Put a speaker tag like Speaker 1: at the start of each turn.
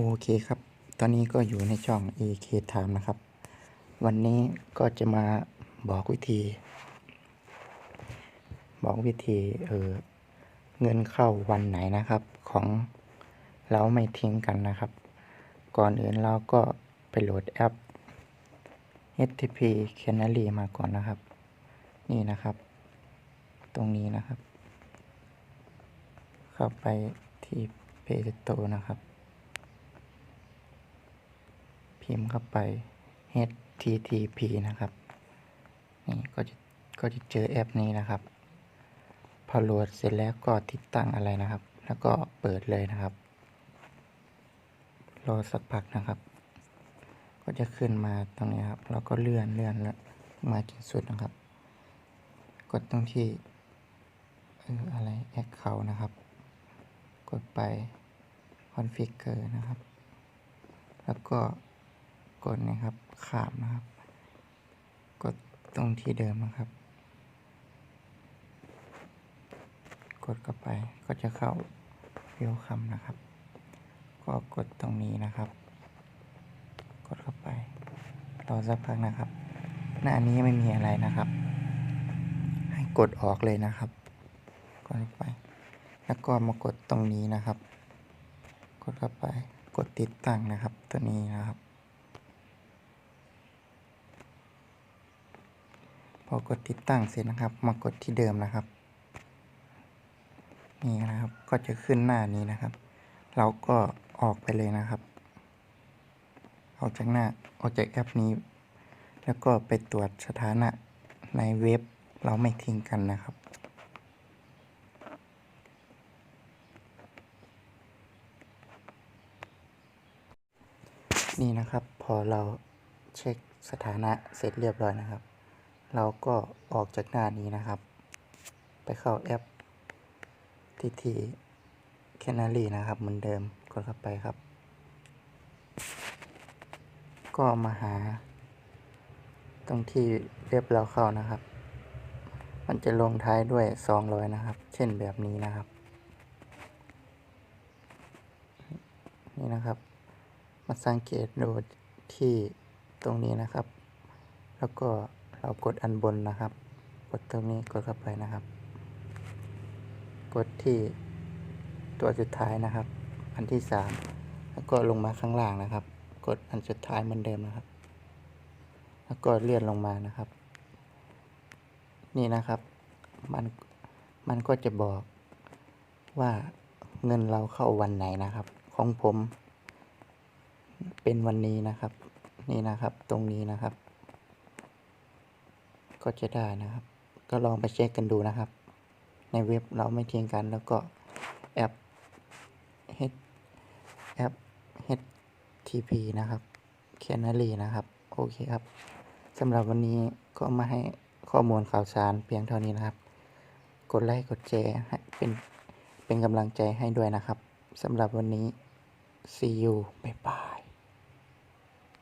Speaker 1: โอเคครับ ตอนนี้ก็อยู่ในช่อง AK Time นะครับ วันนี้ก็จะมาบอกวิธี บอกวิธีเออเงินเข้าวันไหนนะครับ ของเราไม่ทิ้งกันนะครับ ก่อนอื่นเราก็ไปโหลดแอป HTTP Canary มาก่อนนะครับ นี่นะครับ ตรงนี้นะครับ เข้าไปที่ Play Store นะครับ พิมพ์เข้าไป http นะครับ นี่ก็จะก็จะเจอแอปนี้นะครับพอโหลดเสร็จแล้วก็ติดตั้งอะไรนะครับ แล้วก็เปิดเลยนะครับ รอสักพักนะครับ ก็จะขึ้นมาตรงนี้ครับ แล้วก็เลื่อนเลื่อนแล้วมาจนสุดนะครับ กดตรงที่เอออะไรแอคเคานะครับ กดไป configure นะครับ แล้วก็ กดนะครับขามนะครับ กดตรงที่เดิมนะครับ กดเข้าไปก็จะเข้าเวลคัมนะครับ ก็กดตรงนี้นะครับ กดเข้าไปรอสักพักนะครับ หน้านี้ไม่มีอะไรนะครับ ให้กดออกเลยนะครับกดเข้าไป แล้วก็มากดตรงนี้นะครับ กดเข้าไปกดติดตั้งนะครับ ตัวนี้นะครับ พอกดติดตั้งเสร็จนะครับ มากดที่เดิมนะครับ นี่นะครับก็จะขึ้นหน้านี้นะครับ เราก็ออกไปเลยนะครับออกจากหน้าออกจากแอปนี้ แล้วก็ไปตรวจสถานะในเว็บเราไม่ทิ้งกันนะครับ นี่นะครับ พอเราเช็คสถานะเสร็จเรียบร้อยนะครับ เราก็ออกจากหน้านี้นะครับ ไปเข้าแอปทีที่ Canary นะครับ เหมือนเดิมกดเข้าไปครับ ก็มาหา ตรงที่เว็บเราเข้านะครับ มันจะลงท้ายด้วย 200 นะครับ เช่นแบบนี้นะครับ นี่นะครับ มาสังเกตดูที่ตรงนี้นะครับ แล้วก็ เรากดอันบนนะครับ กดตรงนี้กดเข้าไปนะครับ กดที่ตัวสุดท้ายนะครับ อันที่สามแล้วก็ลงมาข้างล่างนะครับ กดอันสุดท้ายเหมือนเดิมนะครับ แล้วก็เลื่อนลงมานะครับ นี่นะครับ มันมันก็จะบอกว่าเงินเราเข้าวันไหนนะครับ ของผม เป็นวันนี้นะครับ นี่นะครับ ตรงนี้นะครับ ก็จะได้นะครับ ก็ลองไปเช็คกันดูนะครับ ในเว็บเราไม่เทิ้งกันแล้วก็แอป H แอป HTTP นะครับ Canary นะครับ โอเคครับสำหรับวันนี้ก็มาให้ข้อมูลข่าวสารเพียงเท่านี้นะครับ กดไลค์กดแชร์ให้เป็นเป็นกำลังใจให้ด้วยนะครับสำหรับวันนี้ see you บ๊ายบาย